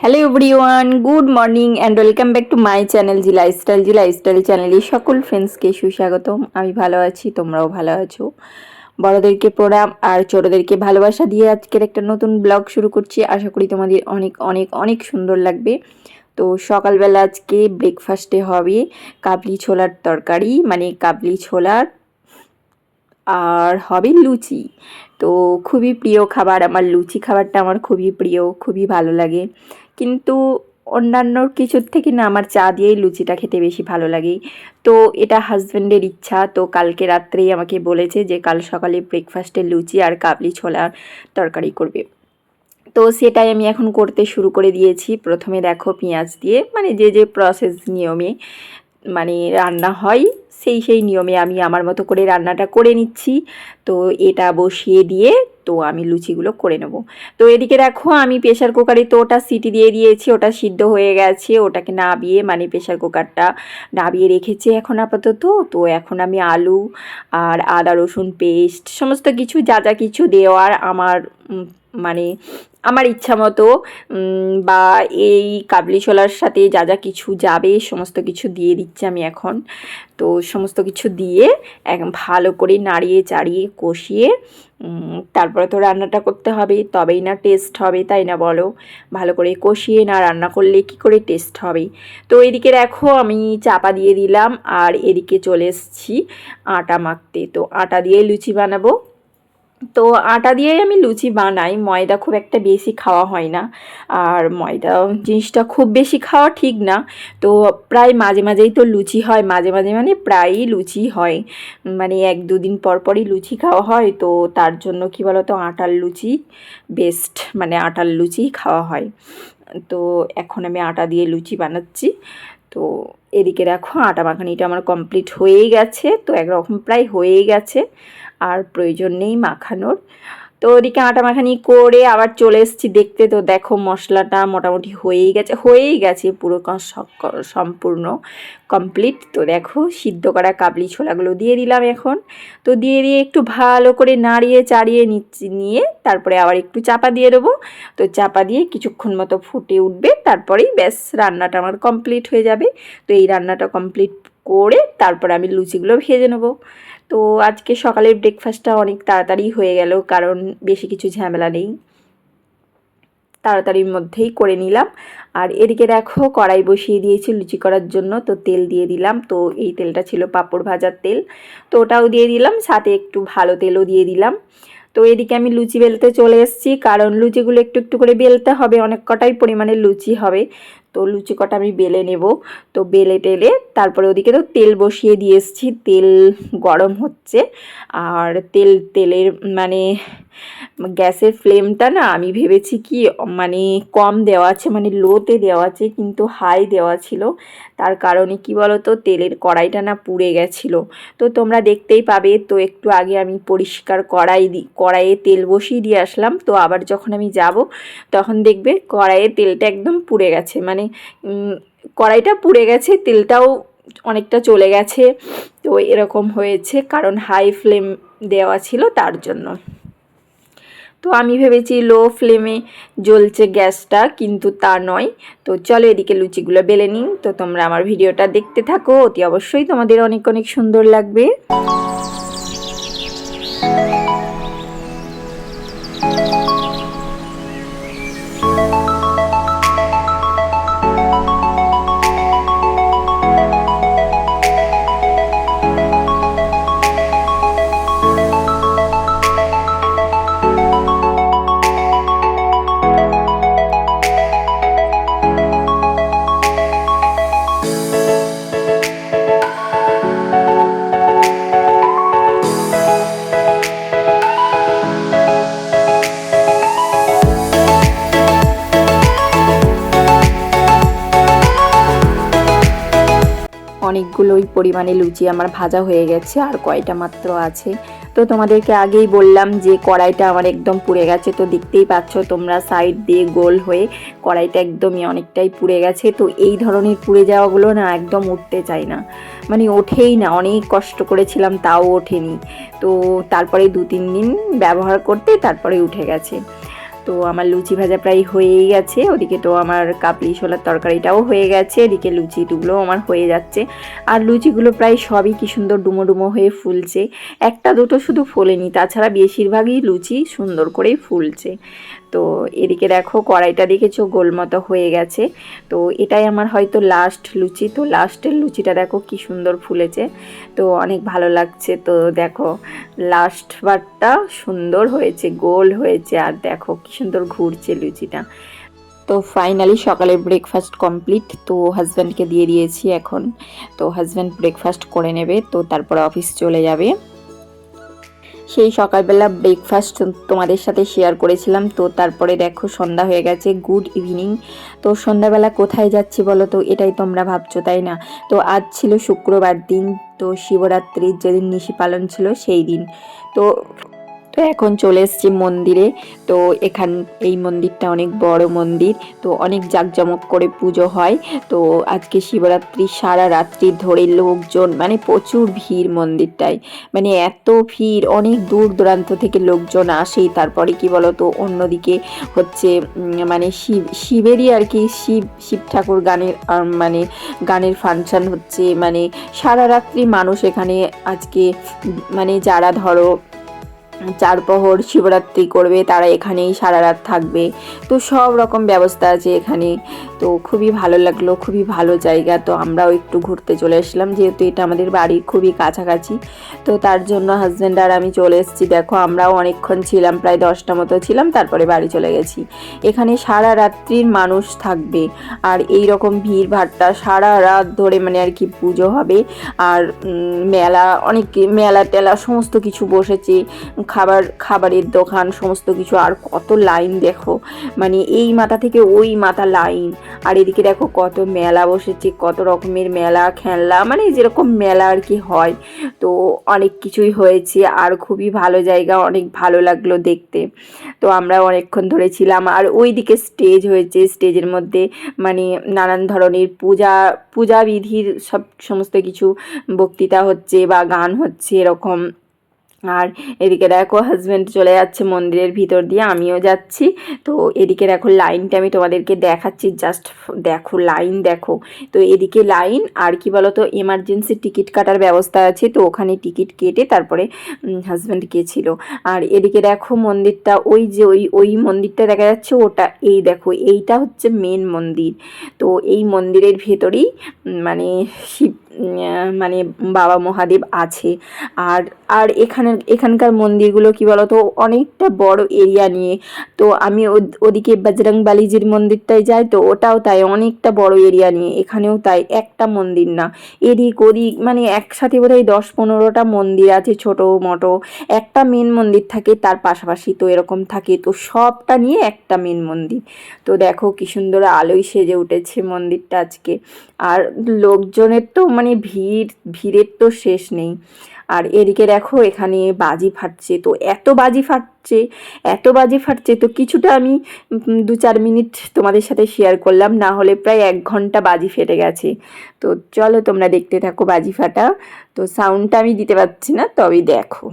Hello everyone good morning and welcome back to my channel G lifestyle G lifestyle চ্যানেলে সকল ফ্রেন্ডসকে সুস্বাগতম। আমি ভালো আছি, তোমরাও ভালো আছো। বড়োদেরকে প্রণাম আর ছোটোদেরকে ভালোবাসা দিয়ে আজকের একটা নতুন ব্লগ শুরু করছি। আশা করি তোমাদের অনেক অনেক অনেক সুন্দর লাগবে। তো সকালবেলা আজকে ব্রেকফাস্টে হবে কাবলি ছোলার তরকারি মানে কাবলি ছোলার আর হবে লুচি। তো খুবই প্রিয় খাবার, আমার লুচি খাবারটা আমার খুবই প্রিয়, খুবই ভালো লাগে। কিন্তু অন্যান্য কিছুর থেকে না আমার চা দিয়েই লুচিটা খেতে বেশি ভালো লাগে। তো এটা হাজব্যান্ডের ইচ্ছা, তো কালকে রাত্রেই আমাকে বলেছে যে কাল সকালে ব্রেকফাস্টে লুচি আর কাবলি ছোলার তরকারি করবে। তো সেটাই আমি এখন করতে শুরু করে দিয়েছি। প্রথমে দেখো পেঁয়াজ দিয়ে মানে যে যে প্রসেস নিয়মে মানে রান্না হয় সেই সেই নিয়মে আমি আমার মতো করে রান্নাটা করে নিচ্ছি। তো এটা বসিয়ে দিয়ে তো আমি লুচিগুলো করে নেব। তো এদিকে দেখো, আমি প্রেশার কুকারে তো ওটা সিটি দিয়ে দিয়েছি, ওটা সিদ্ধ হয়ে গেছে, ওটাকে নাবিয়ে মানে প্রেশার কুকারটা নাবিয়ে রেখেছি এখন আপাতত। তো এখন আমি আলু আর আদা রসুন পেস্ট সমস্ত কিছু, যা যা কিছু দেওয়ার আমার মানে আমার ইচ্ছা মতো বা এই কাবলি ছোলার সাথে যা যা কিছু যাবে, সমস্ত কিছু দিয়ে দিচ্ছি আমি এখন। তো সমস্ত কিছু দিয়ে এক ভালো করে নাড়িয়ে চাড়িয়ে কষিয়ে তারপরে তো রান্নাটা করতে হবে, তবেই না টেস্ট হবে, তাই না বলো? ভালো করে কষিয়ে না রান্না করলে কি করে টেস্ট হবে? তো এদিকে দেখো আমি চাপা দিয়ে দিলাম, আর এদিকে চলে এসেছি আটা মাখতে। তো আটা দিয়ে লুচি বানাবো। তো আটা দিয়েই আমি লুচি বানাই। ময়দা খুব একটা বেশি খাওয়া হয় না। আর ময়দা জিনিসটা খুব বেশি খাওয়া ঠিক না। তো প্রায় মাঝে মাঝেই তো লুচি হয়। মাঝে মাঝে মানে প্রায়ই লুচি হয়। মানে এক দুদিন পর পরই লুচি খাওয়া হয়। তো তার জন্য কি বলতো, আটার লুচি বেস্ট মানে আটার লুচি খাওয়া হয়। তো এখন আমি আটা দিয়ে লুচি বানাচ্ছি। তো এদিকে দেখো, আটা মাখানিটা আমার কমপ্লিট হয়েই গেছে। তো একরকম প্রায় হয়েই গেছে। আর প্রয়োজন নেই মাখানোর। তো ওদিকে আটা মাখানি করে আবার চলে এসেছি দেখতে। তো দেখো মশলাটা মোটামুটি হয়েই গেছে হয়েই গেছে পুরো সম্পূর্ণ কমপ্লিট তো দেখো সিদ্ধ করা কাবলি ছোলাগুলো দিয়ে দিলাম এখন। তো দিয়ে দিয়ে একটু ভালো করে নাড়িয়ে চাড়িয়ে নিয়ে তারপরে আবার একটু চাপা দিয়ে দেবো। তো চাপা দিয়ে কিছুক্ষণ মতো ফুটে উঠবে, তারপরেই ব্যাস রান্নাটা আমার কমপ্লিট হয়ে যাবে। তো এই রান্নাটা কমপ্লিট করে তারপরে আমি লুচিগুলো ভেজে নেব। তো আজকে সকালের ব্রেকফাস্টটা অনেক তাড়াতাড়ি হয়ে গেল, কারণ বেশি কিছু ঝামেলা নেই। তাড়াতাড়ির মধ্যেই করে নিলাম। আর এদিকে দেখো, কড়াই বসিয়ে দিয়েছি লুচি করার জন্য, তো তেল দিয়ে দিলাম। তো এই তেলটা ছিল পাঁপড় ভাজার তেল। তো ওটাও দিয়ে দিলাম, সাথে একটু ভালো তেলও দিয়ে দিলাম। তো এদিকে আমি লুচি বেলতে চলে এসেছি, কারণ লুচিগুলো একটু একটু করে বেলতে হবে, অনেক কটাই পরিমাণে লুচি হবে। তো লুচি কটা আমি বেলে নেব। তো বেলে টেলে তারপরে ওদিকে তো তেল বসিয়ে দিয়ে এসেছি। তেল গরম হচ্ছে। আর তেল, তেলের মানে গ্যাসের ফ্লেমটা না আমি ভেবেছি কি মানে কম দেওয়া আছে মানে লোতে দেওয়া আছে, কিন্তু হাই দেওয়া ছিল। তার কারণে কি বলতো, তেলের কড়াইটা না পুড়ে গেছিল। তো তোমরা দেখতেই পাবে, তো একটু আগে আমি পরিষ্কার কড়াই দি, কড়াইয়ে তেল বসিয়ে দিয়ে আসলাম। তো আবার যখন আমি যাব, তখন দেখবে কড়াইয়ে তেলটা একদম পুড়ে গেছে। মানে কড়াইটা পুড়ে গেছে, তেলটাও অনেকটা চলে গেছে। তো এরকম হয়েছে, কারণ হাই ফ্লেম দেওয়া ছিল তার জন্য। তো আমি ভেবেছি লো ফ্লেমে জ্বলছে গ্যাসটা, কিন্তু তা নয়। তো চলো এদিকে লুচিগুলো বেলে নিই। তো তোমরা আমার ভিডিওটা দেখতে থাকো। অতি অবশ্যই তোমাদের অনেক অনেক সুন্দর লাগবে। পরিমাণে লুচি আমার ভাজা হয়ে গেছে আর কয়টা মাত্র আছে। তো তোমাদেরকে আগেই বললাম যে কড়াইটা আমার একদম পুড়ে গেছে, তো দেখতেই পাচ্ছ তোমরা সাইড দিয়ে গোল হয়ে কড়াইটা একদমই অনেকটাই পুড়ে গেছে। তো এই ধরনের পুড়ে যাওয়াগুলো না একদম উঠতে চাই না। মানে ওঠেই না, অনেক কষ্ট করেছিলাম, তাও ওঠেনি। তো তারপরে দু তিন দিন ব্যবহার করতে তারপরে উঠে গেছে। তো আমার লুচি ভাজা প্রায় হয়েই গেছে। ওদিকে তো আমার কাপলি ছোলার তরকারিটাও হয়ে গেছে। এদিকে লুচি টুগুলো আমার হয়ে যাচ্ছে। আর লুচিগুলো প্রায় সবই কি সুন্দর ডুমো ডুমো হয়ে ফুলছে। একটা দুটো শুধু ফোলেনি, তাছাড়া বেশিরভাগই লুচি সুন্দর করেই ফুলছে। তো এদিকে দেখো কড়াইটা দেখেছ গোল মতো হয়ে গেছে। তো এটাই আমার হয়তো লাস্ট লুচি। তো লাস্টের লুচিটা দেখো কি সুন্দর ফুলেছে। তো অনেক ভালো লাগছে। তো দেখো লাস্ট বারটা সুন্দর হয়েছে, গোল হয়েছে আর দেখো কি সুন্দর ঘুরছে লুচিটা। তো ফাইনালি সকালে ব্রেকফাস্ট কমপ্লিট তো হাজব্যান্ডকে দিয়ে দিয়েছি এখন। তো হাজব্যান্ড ব্রেকফাস্ট করে নেবে। তো তারপর অফিস চলে যাবে। সেই সকালবেলা ব্রেকফাস্ট তোমাদের সাথে শেয়ার করেছিলাম। তো তারপরে দেখো সন্ধ্যা হয়ে গেছে গুড ইভিনিং তো সন্ধ্যাবেলা কোথায় যাচ্ছি বলো তো? এটাই তোমরা ভাবছ, তাই না? তো আজ ছিল শুক্রবার দিন, তো শিবরাত্রির যেদিন নিশি পালন ছিল সেই দিন। তো তো এখন চলে এসেছি মন্দিরে। তো এখান, এই মন্দিরটা অনেক বড় মন্দির, তো অনেক জাঁকজমক করে পুজো হয়। তো আজকে শিবরাত্রি সারা রাত্রি ধরে লোকজন মানে প্রচুর ভিড় মন্দিরটায়। মানে এত ভিড়, অনেক দূর দূরান্ত থেকে লোকজন আসে তারপরে কি বলতো, অন্যদিকে হচ্ছে মানে শিব, শিবেরই আর কি শিব শিব ঠাকুর গানের মানে গানের ফাংশন হচ্ছে। মানে সারা রাত্রি মানুষ এখানে আজকে মানে যারা ধরো চার প্রহর শিবরাত্রি করবে, তারা এখানেই সারা রাত থাকবে। তো সব রকম ব্যবস্থা আছে এখানে। তো খুবই ভালো লাগল, খুবই ভালো জায়গা। তো আমরাও একটু ঘুরতে চলে এসলাম যেহেতু এটা আমাদের বাড়ির খুবই কাছাকাছি। তো তার জন্য হাজব্যান্ড আর আমি চলে এসেছি। দেখো, আমরাও অনেকক্ষণ ছিলাম, প্রায় দশটা মতো ছিলাম, তারপরে বাড়ি চলে গেছি। এখানে সারা রাত্রির মানুষ থাকবে। আর এই রকম ভিড় ভাট্টা সারা রাত ধরে মানে আর কি পুজো হবে। আর মেলা অনেক মেলা টেলা সমস্ত কিছু বসেছে। খাবার, খাবারের দোকান, সমস্ত কিছু, আর কত লাইন দেখো। মানে এই মাথা থেকে ওই মাথা লাইন আর এদিকে দেখো কত মেলা বসেছে, কত রকমের মেলা, খেলনা মানে যেরকম মেলা আর কি হয়। তো অনেক কিছুই হয়েছে, আর খুবই ভালো জায়গা, অনেক ভালো লাগল দেখতে। তো আমরা অনেকক্ষণ ধরে ছিলাম, আর ওই দিকে স্টেজ হয়েছে স্টেজের মধ্যে মানে নানান ধরনের পূজা পূজা বিধির সব সমস্ত কিছু বক্তৃতা হচ্ছে বা গান হচ্ছে, এরকম আর এদিকে দেখো হাজব্যান্ড চলে যাচ্ছে মন্দিরের ভিতর দিয়ে, আমিও যাচ্ছি। তো এদিকে দেখো লাইনটা আমি তোমাদেরকে দেখাচ্ছি জাস্ট দেখো লাইন দেখো। তো এদিকে লাইন আর কি বলতো এমার্জেন্সি টিকিট কাটার ব্যবস্থা আছে, তো ওখানে টিকিট কেটে তারপরে হাজব্যান্ড গিয়েছিল আর এদিকে দেখো মন্দিরটা, ওই যে ওই ওই মন্দিরটা দেখা যাচ্ছে, ওটা, এই দেখো, এইটা হচ্ছে মেন মন্দির। তো এই মন্দিরের ভেতরেই মানে শিব মানে বাবা মহাদেব আছে। আর আর এখানে এখানকার মন্দিরগুলো কি বলতো, অনেকটা বড় এরিয়া নিয়ে। তো আমি ওদ- ওদিকে বজরং বালিজির মন্দিরটায় যাই, তো ওটাও তাই অনেকটা বড় এরিয়া নিয়ে। এখানেও তাই একটা মন্দির না। এদিক ওদিক মানে একসাথে বোধহয় দশ পনেরোটা মন্দির আছে, ছোট, মোটো। একটা মেন মন্দির থাকে, তার পাশাপাশি তো এরকম থাকে। তো সবটা নিয়ে একটা মেন মন্দির। তো দেখো কি সুন্দর আলোয় সেজে উঠেছে মন্দিরটা আজকে। আর লোকজনের তো মানে ভিড়, ভিড়ের তো শেষ নেই। আর এদিকে দেখো, এখানে বাজি ফাটছে। তো এত বাজি ফাটছে, এত বাজি ফাটছে, তো কিছুটা আমি দু চার মিনিট তোমাদের সাথে শেয়ার করলাম। না হলে প্রায় এক ঘণ্টা বাজি ফেটে গেছে। তো চলো তোমরা দেখতে থাকো বাজি ফাটা। তো সাউন্ডটা আমি দিতে পারছি না তবে দেখো।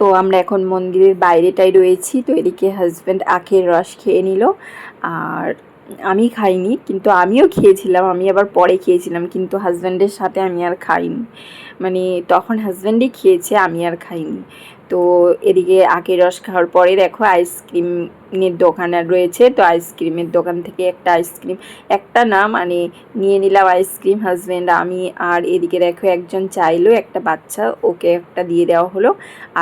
তো আমরা এখন মন্দিরের বাইরেটাই রয়েছি। তো এদিকে হাজব্যান্ড আখের রস খেয়ে নিল। আর আমি খাইনি, কিন্তু আমিও খেয়েছিলাম। আমি আবার পরে খেয়েছিলাম, কিন্তু হাজব্যান্ডের সাথে আমি আর খাইনি। মানে তখন হাজব্যান্ডই খেয়েছে, আমি আর খাইনি। তো এদিকে আখের রস খাওয়ার পরে দেখো আইসক্রিমের দোকান রয়েছে, তো আইসক্রিমের দোকান থেকে একটা আইসক্রিম, একটা না মানে নিয়ে নিলাম আইসক্রিম হাজব্যান্ড আমি আর এদিকে দেখো একজন চাইলো, একটা বাচ্চা, ওকে একটা দিয়ে দেওয়া হলো।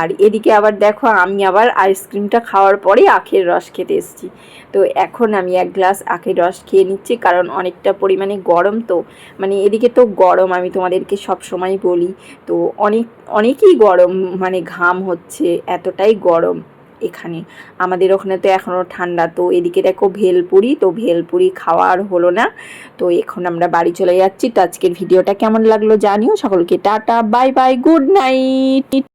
আর এদিকে আবার দেখো আমি আবার আইসক্রিমটা খাওয়ার পরে আখের রস খেতে এসেছি। তো এখন আমি এক গ্লাস আখের রস খেয়ে নিচ্ছি, কারণ অনেকটা পরিমাণে গরম তো। মানে এদিকে তো গরম, আমি তোমাদেরকে সব সময় বলি। তো অনেক, অনেকই গরম মানে ঘাম হচ্ছে, এতটাই গরম। এখানে। আমাদের ওখানে তো এখনও ঠান্ডা, তো এদিকে দেখো ভেলপুরি, তো ভেলপুরি খাওয়া আর হলো না। তো এখন আমরা বাড়ি চলে যাচ্ছি। তো আজকের ভিডিওটা কেমন লাগল জানিও। সকলকে tata, bye bye, good night.